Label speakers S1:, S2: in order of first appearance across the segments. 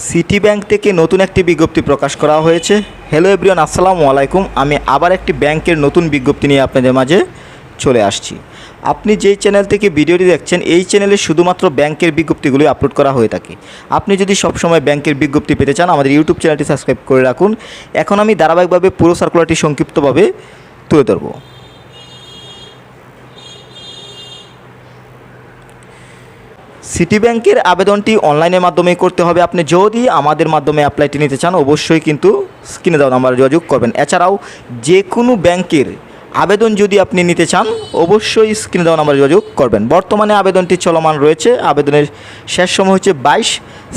S1: City bank থেকে নতুন একটি বিজ্ঞপ্তি প্রকাশ করা হয়েছে। হ্যালো এভরিওয়ান আসসালামু আলাইকুম। আমি আবার একটি ব্যাংকের নতুন বিজ্ঞপ্তি নিয়ে আপনাদের মাঝে চলে আসছি। আপনি যেই চ্যানেল থেকে ভিডিওটি দেখছেন, এই চ্যানেলে শুধুমাত্র ব্যাংকের বিজ্ঞপ্তিগুলি আপলোড করা হয়ে থাকে। আপনি যদি সবসময় ব্যাংকের বিজ্ঞপ্তি পেতে চান, আমাদের ইউটিউব চ্যানেলটি সাবস্ক্রাইব করে রাখুন। এখন আমি ধারাবাহিকভাবে পুরো সার্কুলারটি সংক্ষিপ্তভাবে তুলে ধরবো। সিটি ব্যাংকের আবেদনটি অনলাইনের মাধ্যমে করতে হবে। আপনি যদি আমাদের মাধ্যমে অ্যাপ্লাইটি নিতে চান, অবশ্যই কিন্তু স্ক্রিনে দেওয়া নাম্বারে যোগাযোগ করবেন। এছাড়াও যে কোনো ব্যাংকের আবেদন যদি আপনি নিতে চান, অবশ্যই স্ক্রিনে দেওয়া নাম্বারে যোগাযোগ করবেন। বর্তমানে আবেদনটি চলমান রয়েছে। আবেদনের শেষ সময় হচ্ছে বাইশ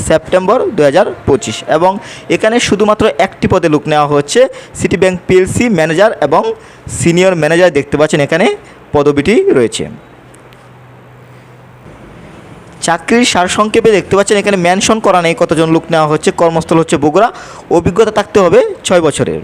S1: সেপ্টেম্বর দু হাজার পঁচিশ এবং এখানে শুধুমাত্র একটি পদে লোক নেওয়া হচ্ছে। সিটি ব্যাংক পিএলসি ম্যানেজার এবং সিনিয়র ম্যানেজার দেখতে পাচ্ছেন এখানে পদবিটি রয়েছে। চাকরির সারসংক্ষেপে দেখতে পাচ্ছেন, এখানে মেনশন করা নেই কতজন লোক নেওয়া হচ্ছে। কর্মস্থল হচ্ছে বগুড়া। অভিজ্ঞতা থাকতে হবে ছয় বছরের।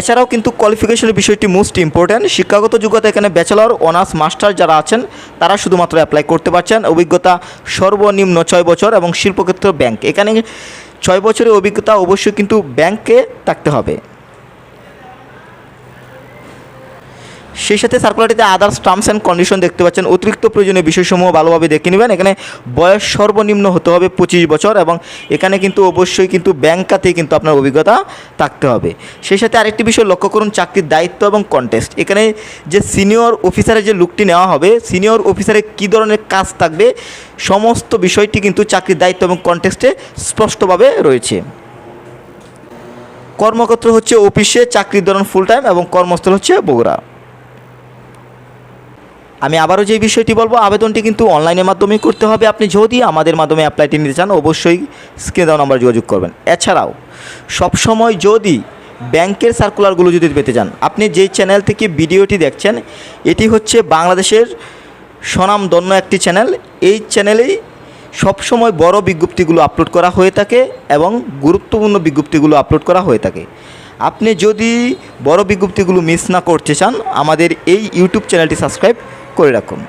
S1: এছাড়াও কিন্তু কোয়ালিফিকেশনের বিষয়টি মোস্ট ইম্পর্ট্যান্ট শিক্ষাগত যোগ্যতা এখানে ব্যাচেলর অনার্স মাস্টার যারা আছেন, তারা শুধুমাত্র অ্যাপ্লাই করতে পারছেন। অভিজ্ঞতা সর্বনিম্ন ছয় বছর এবং শিল্পক্ষেত্র ব্যাংক এখানে ছয় বছরের অভিজ্ঞতা অবশ্যই কিন্তু ব্যাংকে থাকতে হবে। সেই সাথে সার্কুলারটিতে আদার্স টার্মস অ্যান্ড কন্ডিশন দেখতে পাচ্ছেন। অতিরিক্ত প্রয়োজনীয় বিষয়সমূহ ভালোভাবে দেখে নেবেন। এখানে বয়স সর্বনিম্ন হতে হবে পঁচিশ বছর এবং এখানে কিন্তু অবশ্যই কিন্তু ব্যাংকাতেই কিন্তু আপনার অভিজ্ঞতা থাকতে হবে। সেই সাথে আরেকটি বিষয় লক্ষ্য করুন, চাকরির দায়িত্ব এবং কন্টেস্ট এখানে যে সিনিয়র অফিসারের যে লুকটি নেওয়া হবে সিনিয়র অফিসারে কী ধরনের কাজ থাকবে, সমস্ত বিষয়টি কিন্তু চাকরির দায়িত্ব এবং কন্টেস্টে স্পষ্টভাবে রয়েছে। কর্মক্ষেত্র হচ্ছে অফিসে চাকরির ধরন ফুল টাইম এবং কর্মস্থল হচ্ছে বগুড়া। আমি আবারও যে বিষয়টি বলব, আবেদনটি কিন্তু অনলাইনের মাধ্যমেই করতে হবে। আপনি যদি আমাদের মাধ্যমে অ্যাপ্লাইটি নিতে চান, অবশ্যই স্ক্রিনে দেওয়া নাম্বার যোগাযোগ করবেন। এছাড়াও, সবসময় যদি ব্যাংকের সার্কুলারগুলো যদি পেতে চান, আপনি যেই চ্যানেল থেকে ভিডিওটি দেখছেন, এটি হচ্ছে বাংলাদেশের স্বনামধন্য একটি চ্যানেল এই চ্যানেলেই সবসময় বড় বিজ্ঞপ্তিগুলো আপলোড করা হয়ে থাকে এবং গুরুত্বপূর্ণ বিজ্ঞপ্তিগুলো আপলোড করা হয়ে থাকে। আপনি যদি বড় বিজ্ঞপ্তিগুলো মিস না করতে চান, আমাদের এই ইউটিউব চ্যানেলটি সাবস্ক্রাইব করে রাখুন।